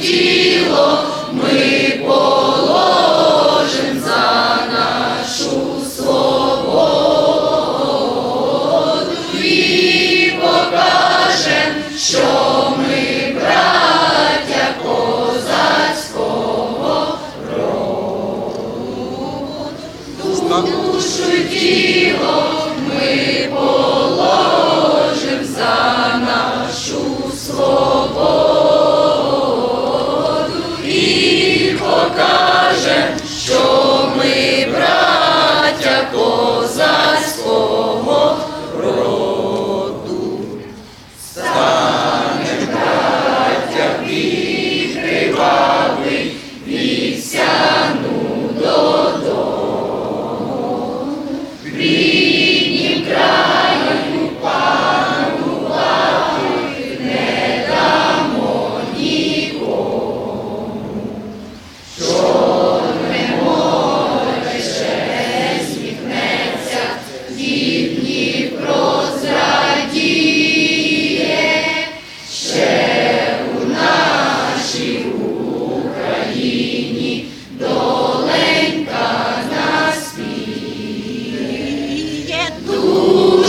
Jesus. pokaże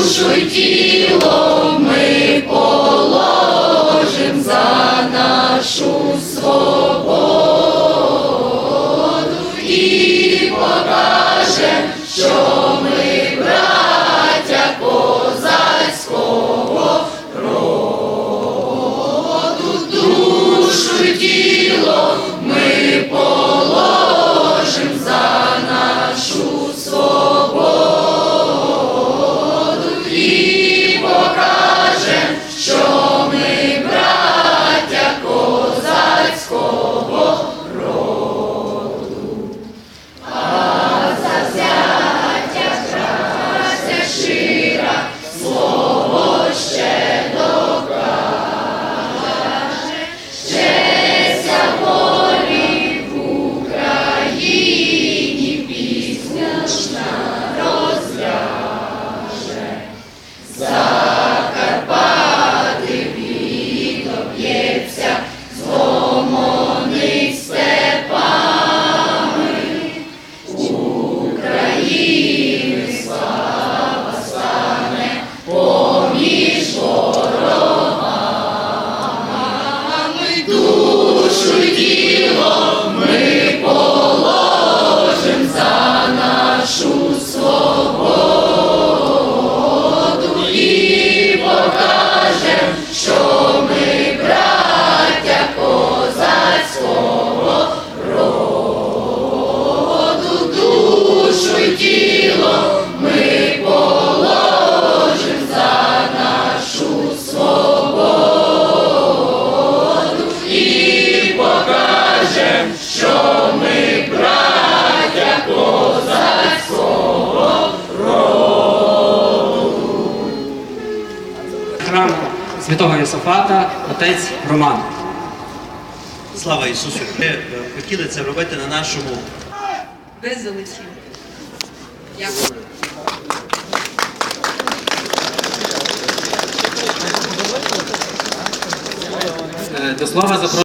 душу й тіло ми положим за нашу свободу і покажем, що. святого Йосифата, отець Роман. Слава Ісусу! Ми е, хотіли це робити на нашому. Без залишів. Дякую. До слова запрошую.